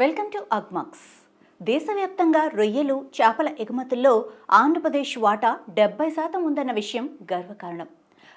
Welcome to Agmax. దేశవ్యాప్తంగా రొయ్యలు చేపల ఎగుమతుల్లో ఆంధ్రప్రదేశ్ వాటా డెబ్బై శాతం ఉందన్న విషయం గర్వకారణం.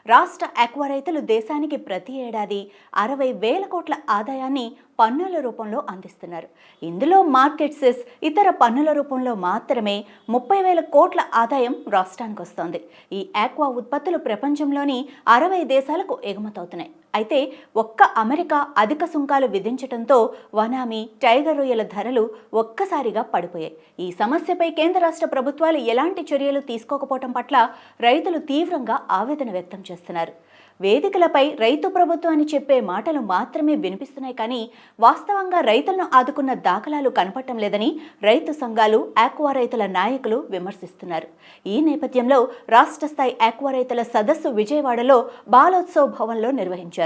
రాష్ట్ర ఆక్వా రైతులు దేశానికి ప్రతి ఏడాది అరవై వేల కోట్ల ఆదాయాన్ని పన్నుల రూపంలో అందిస్తున్నారు. ఇందులో మార్కెట్ సెస్ ఇతర పన్నుల రూపంలో మాత్రమే ముప్పై వేల కోట్ల ఆదాయం రాష్ట్రానికి వస్తోంది ఈ ఆక్వా ఉత్పత్తులు ప్రపంచంలోని అరవై దేశాలకు ఎగుమతవుతున్నాయి. అయితే ఒక్క అమెరికా అధిక సుంకాలు విధించడంతో వనామి టైగర్ రొయ్యల ధరలు ఒక్కసారిగా పడిపోయాయి. ఈ సమస్యపై కేంద్ర రాష్ట్ర ప్రభుత్వాలు ఎలాంటి చర్యలు తీసుకోకపోవటం పట్ల రైతులు తీవ్రంగా ఆవేదన వ్యక్తం చేస్తున్నారు. వేదికలపై రైతు ప్రభుత్వం అని చెప్పే మాటలు మాత్రమే వినిపిస్తున్నాయి కానీ వాస్తవంగా రైతులను ఆదుకున్న దాఖలాలు కనపడటం లేదని రైతు సంఘాలు ఆక్వా రైతుల నాయకులు విమర్శిస్తున్నారు. ఈ నేపథ్యంలో రాష్ట్ర స్థాయి ఆక్వా రైతుల సదస్సు విజయవాడలో బాలోత్సవ భవన్లో నిర్వహించారు.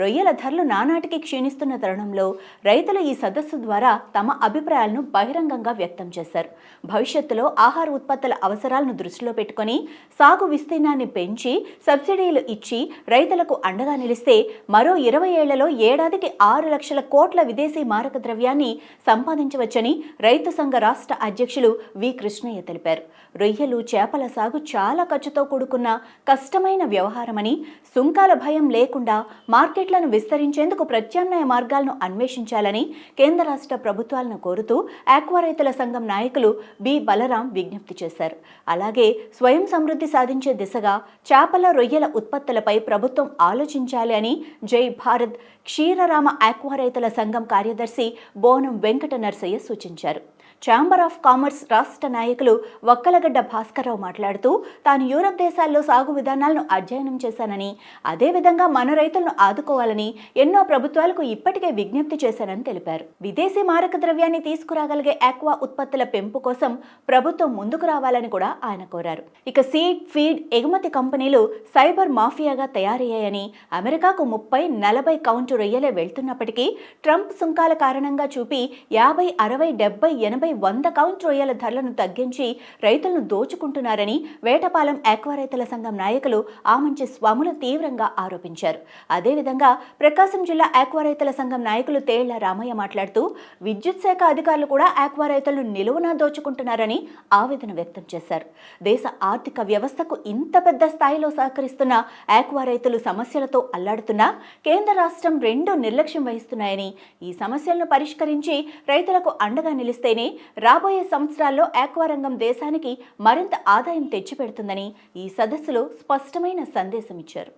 రొయ్యల ధరలు నానాటికి క్షీణిస్తున్న తరుణంలో రైతులు ఈ సదస్సు ద్వారా తమ అభిప్రాయాలను బహిరంగంగా వ్యక్తం చేశారు. భవిష్యత్తులో ఆహార ఉత్పత్తుల అవసరాలను దృష్టిలో పెట్టుకొని సాగు విస్తీర్ణాన్ని పెంచి సబ్సిడీలు ఇచ్చి రైతులకు అండగా నిలిస్తే మరో ఇరవై ఏళ్ళలో ఏడాదికి ఆరు లక్షల కోట్ల విదేశీ మారక ద్రవ్యాన్ని సంపాదించవచ్చని రైతు సంఘ రాష్ట్ర అధ్యక్షులు వి. కృష్ణయ్య తెలిపారు. రొయ్యలు చేపల సాగు చాలా ఖర్చుతో కూడుకున్న కష్టమైన వ్యవహారమని సుంకాల భయం లేకుండా మార్కెట్లను విస్తరించేందుకు ప్రత్యామ్నాయ మార్గాలను అన్వేషించాలని కేంద్ర రాష్ట్ర ప్రభుత్వాలను కోరుతూ ఆక్వా రైతుల సంఘం నాయకులు బి. బలరాం విజ్ఞప్తి చేశారు. అలాగే స్వయం సమృద్ధి సాధించే దిశగా చేపల రొయ్యల ఉత్పత్తులపై ప్రభుత్వం ఆలోచించాలి అని జై భారత్ క్షీరరామ ఆక్వా రైతుల సంఘం కార్యదర్శి బోనం వెంకట నర్సయ్య సూచించారు. ఛాంబర్ ఆఫ్ కామర్స్ రాష్ట్ర నాయకులు వక్కలగడ్డ భాస్కర్రావు మాట్లాడుతూ తాను యూరప్ దేశాల్లో సాగు విధానాలను అధ్యయనం చేశానని అదేవిధంగా మన రైతులను ఆదుకోవాలని ఎన్నో ప్రభుత్వాలకు ఇప్పటికే విజ్ఞప్తి చేశానని తెలిపారు. విదేశీ మారక ద్రవ్యాన్ని తీసుకురాగలిగే ఆక్వా ఉత్పత్తుల పెంపు కోసం ప్రభుత్వం ముందుకు రావాలని కూడా ఆయన కోరారు. ఇక సీడ్ ఫీడ్ ఎగుమతి కంపెనీలు సైబర్ మాఫియాగా తయారయ్యాయని అమెరికాకు ముప్పై నలభై కౌంటు రొయ్యలే వెళ్తున్నప్పటికీ ట్రంప్ సుంకాల కారణంగా చూపి యాభై అరవై డెబ్బై ఎనభై వంద కౌంట్ రొయ్యల ధరలను తగ్గించి రైతులను దోచుకుంటున్నారని వేటపాలెం ఆక్వా రైతుల సంఘం నాయకులు ఆమంచి స్వాములు తీవ్రంగా ఆరోపించారు. అదేవిధంగా ప్రకాశం జిల్లా ఆక్వా రైతుల సంఘం నాయకులు తేళ్ళ రామయ్య మాట్లాడుతూ విద్యుత్ శాఖ అధికారులు కూడా ఆక్వా రైతులను నిలువునా దోచుకుంటున్నారని ఆవేదన వ్యక్తం చేశారు. దేశ ఆర్థిక వ్యవస్థకు ఇంత పెద్ద స్థాయిలో సహకరిస్తున్న ఆక్వా రైతులు సమస్యలతో అల్లాడుతున్నా కేంద్ర రాష్ట్రం రెండు నిర్లక్ష్యం వహిస్తున్నాయని ఈ సమస్యలను పరిష్కరించి రైతులకు అండగా నిలిస్తేనే రాబోయే సంవత్సరాల్లో ఆక్వారంగం దేశానికి మరింత ఆదాయం తెచ్చిపెడుతుందని ఈ సదస్సులో స్పష్టమైన సందేశమిచ్చారు.